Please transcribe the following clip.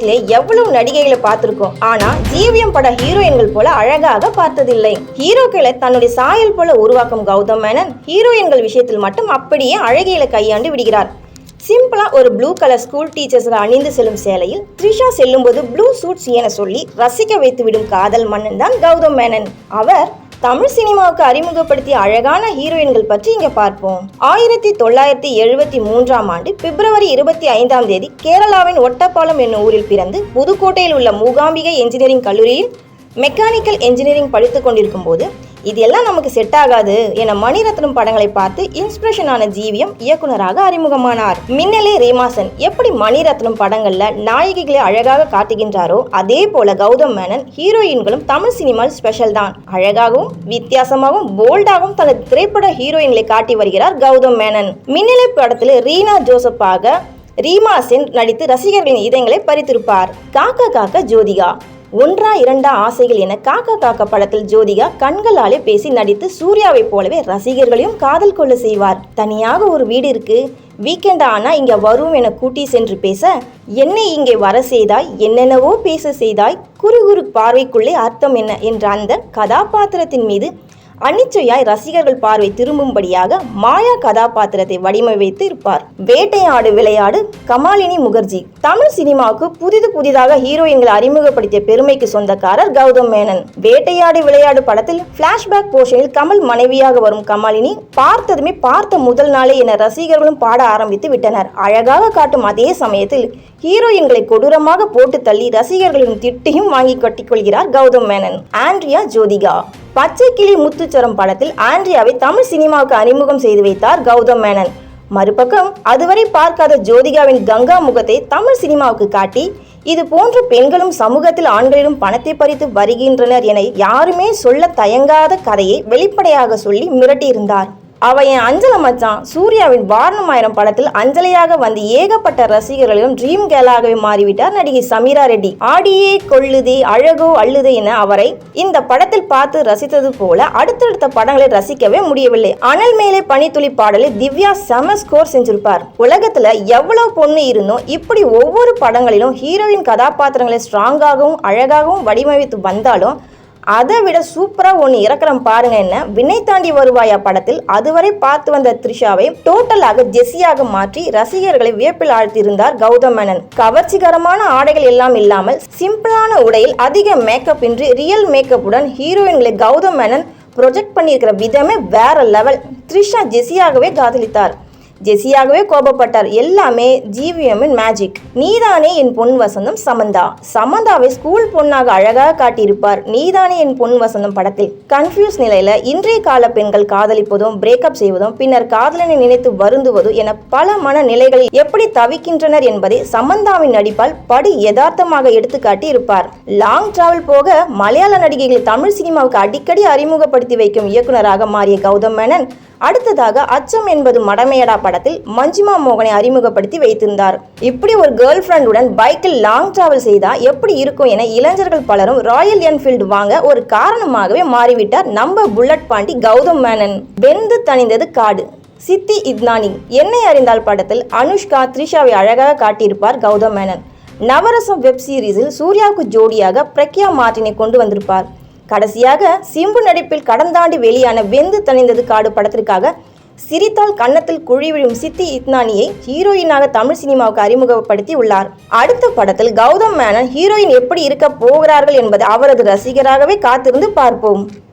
உலகத்திலே எவ்வளவு நடிகைகளை பார்த்துருக்கோம். ஆனா ஜீவியம் பட ஹீரோயின்கள் போல அழகாக பார்த்ததில்லை. ஹீரோக்களை தன்னுடைய சாயல் போல உருவாக்கும் கௌதம் மேனன் ஹீரோயின்கள் விஷயத்தில் மட்டும் அப்படியே அழகியலை கையாண்டு விடுகிறார். சிம்பிளா ஒரு ப்ளூ கலர் ஸ்கூல் டீச்சர்ஸ்கள் அணிந்து செல்லும் சேலையில் த்ரிஷா செல்லும்போது ப்ளூ சூட்ஸ் என சொல்லி ரசிக்க வைத்து விடும் காதல் மன்னன் தான் கௌதம் மேனன். அவர் தமிழ் சினிமாவுக்கு அறிமுகப்படுத்திய அழகான ஹீரோயின்கள் பற்றி இங்க பார்ப்போம். ஆயிரத்தி தொள்ளாயிரத்தி எழுபத்தி மூன்றாம் ஆண்டு பிப்ரவரி இருபத்தி ஐந்தாம் தேதி கேரளாவின் ஒட்டப்பாலம் என்னும் ஊரில் பிறந்து புதுக்கோட்டையில் உள்ள மூகாம்பிகை என்ஜினியரிங் கல்லூரியில் மெக்கானிக்கல் என்ஜினியரிங் படித்துக் கொண்டிருக்கும் போது இது எல்லாம் நமக்கு செட் ஆகாது என மணிரத்னம் படங்களை பார்த்து இன்ஸ்பிரேஷன் ஆன ஜீவியம் இயக்குனராக அறிமுகமானார். மின்னலே ரீமாசன் எப்படி மணிரத்னம் படங்கள்ல நாயகிகளை அழகாக காட்டுகின்றாரோ அதே போல கௌதம் மேனன் ஹீரோயின்களும் தமிழ் சினிமாவில் ஸ்பெஷல் தான். அழகாகவும் வித்தியாசமாகவும் போல்டாகவும் தனது திரைப்பட ஹீரோயின்களை காட்டி வருகிறார் கௌதம் மேனன். மின்னலை படத்தில் ரீனா ஜோசப்பாக ரீமா சென் நடித்து ரசிகர்களின் இதயங்களை பறித்திருப்பார். காக்கா காக்கா ஜோதிகா. ஒன்றா இரண்டா ஆசைகள் என காக்கா காக்கா படத்தில் ஜோதிகா கண்களாலே பேசி நடித்து சூர்யாவைப் போலவே ரசிகர்களையும் காதல் கொள்ள செய்வார். தனியாக ஒரு வீடு இருக்கு. வீக்கெண்ட் ஆனா இங்க வரும் என கூட்டி சென்று பேச என்னை இங்கே வர செய்தாய்? என்னென்னவோ பேச செய்தாய்? குறு குறு பார்வைக்குள்ளே அர்த்தம் என்ன? என்ற அந்த கதாபாத்திரத்தின் மீது அனிச்சையாய் ரசிகர்கள் பார்வை திரும்பும்படியாக மாயா கதாபாத்திரத்தை வடிவமைத்து இருப்பார். வேட்டையாடு விளையாடு கமாலினி முகர்ஜி. தமிழ் சினிமாவுக்கு புதிது புதிதாக ஹீரோயின்களை அறிமுகப்படுத்திய பெருமைக்கு சொந்தக்காரர் கௌதம் மேனன். வேட்டையாடு விளையாடு படத்தில் பிளாஷ்பேக் போர்ஷனில் கமல் மனைவியாக வரும் கமாலினி பார்த்ததுமே பார்த்த முதல் நாளே என ரசிகர்களும் பாட ஆரம்பித்து விட்டனர். அழகாக காட்டும் அதே சமயத்தில் ஹீரோயின்களை கொடூரமாக போட்டு தள்ளி ரசிகர்களின் திட்டியும் வாங்கி கட்டிக்கொள்கிறார் கௌதம் மேனன். ஆண்ட்ரியா ஜோதிகா. பச்சை கிளி முத்துச்சரம் படத்தில் ஆண்ட்ரியாவை தமிழ் சினிமாவுக்கு அறிமுகம் செய்து வைத்தார் கௌதம் மேனன். மறுபக்கம் அதுவரை பார்க்காத ஜோதிகாவின் கங்கா முகத்தை தமிழ் சினிமாவுக்கு காட்டி இது போன்ற பெண்களும் சமூகத்தில் ஆண்களிடம் பணத்தை பறித்து வருகின்றனர் என யாருமே சொல்ல தயங்காத கதையை வெளிப்படையாக சொல்லி மிரட்டியிருந்தார். அவ என் அஞ்சல மச்சான். சூர்யாவின் வாரணமாயிரம் படத்தில் அஞ்சலியாக வந்து ஏகப்பட்ட ரசிகர்களிடம் ட்ரீம் கேர்ளாகவே மாறிவிட்டார் நடிகை சமீரா ரெட்டி. ஆடியே கொள்ளுதே அழகோ அள்ளுதே என அவரை இந்த படத்தில் பார்த்து ரசித்தது போல அடுத்தடுத்த படங்களை ரசிக்கவே முடியவில்லை. அனல் மேலே பனித்துளி பாடலில் திவ்யா செம ஸ்கோர் செஞ்சிருப்பார். உலகத்துல எவ்வளவு பொண்ணு இருந்தும் இப்படி ஒவ்வொரு படங்களிலும் ஹீரோயின் கதாபாத்திரங்களை ஸ்ட்ராங்காகவும் அழகாகவும் வடிவமைத்து வந்தாலும் அதை விட சூப்பராக ஒன்று இறக்குறோம் பாருங்க என்ன. வினை தாண்டி வருவாயா படத்தில்? அதுவரை பார்த்து வந்த த்ரிஷாவை டோட்டலாக ஜெஸ்ஸியாக மாற்றி ரசிகர்களை வியப்பில் ஆழ்த்தியிருந்தார் கௌதம் மேனன். கவர்ச்சிகரமான ஆடைகள் எல்லாம் இல்லாமல் சிம்பிளான உடையில் அதிக மேக்கப் இன்றி ரியல் மேக்கப்புடன் ஹீரோயின்களை கௌதம் மேனன் ப்ரொஜெக்ட் பண்ணியிருக்கிற விதமே வேற லெவல் த்ரிஷா ஜெஸ்ஸியாகவே காதலித்தார். ஜெசியாகவே கோபப்பட்டார். எல்லாமே ஜிவிஎம்மின் மேஜிக் நீதானே என் பொன் வசந்தம் சமந்தா. சமந்தாவை ஸ்கூல் பொண்ணாக அழகாக காட்டியிருப்பார். நீதானே என் பொன் வசந்தம் படத்தில். கன்ஃபியூஸ் நிலையில இன்றைய கால பெண்கள் காதலிப்பதும் பிரேக்கப் செய்வதும் பின்னர் காதலனை நினைத்து வருந்துவதும் என பல மன நிலைகளில் எப்படி தவிக்கின்றனர் என்பதை சமந்தாவின் நடிப்பால் படி யதார்த்தமாக எடுத்துக்காட்டி இருப்பார். லாங் டிராவல் போக மலையாள நடிகைகளை தமிழ் சினிமாவுக்கு அடிக்கடி அறிமுகப்படுத்தி வைக்கும் இயக்குனராக மாறிய கௌதம் மேனன் அடுத்ததாக அச்சம் என்பது மடமையடா படத்தில் மஞ்சிமா மோகனை அறிமுகப்படுத்தி வைத்திருந்தார். இப்படி ஒரு கேர்ள் ஃப்ரெண்டுடன் பைக்கில் லாங் டிராவல் செய்தா எப்படி இருக்கும் என இளைஞர்கள் பலரும் ராயல் என்ஃபீல்டு வாங்க ஒரு காரணமாகவே மாறிவிட்டார் நம்ம புல்லட் பாண்டி கௌதம் மேனன். வெந்து தணிந்தது காடு. சித்தி இத்னானி என்னை அறிந்தால் படத்தில் அனுஷ்கா த்ரிஷாவை அழகாக காட்டியிருப்பார் கௌதம் மேனன். நவரசம் வெப் சீரிஸில் சூர்யாவுக்கு ஜோடியாக பிரக்யா மார்டினை கொண்டு வந்திருப்பார். கடைசியாக சிம்பு நடிப்பில் கடந்தாண்டு வெளியான வெந்து தணிந்தது காடு படத்திற்காக சிரித்தால் கன்னத்தில் குழி விழும் சித்தி இத்னானியை ஹீரோயினாக தமிழ் சினிமாவுக்கு அறிமுகப்படுத்தி உள்ளார். அடுத்த படத்தில் கௌதம் மேனன் ஹீரோயின் எப்படி இருக்க போகிறார்கள் என்பதை அவரது ரசிகராகவே காத்திருந்து பார்ப்போம்.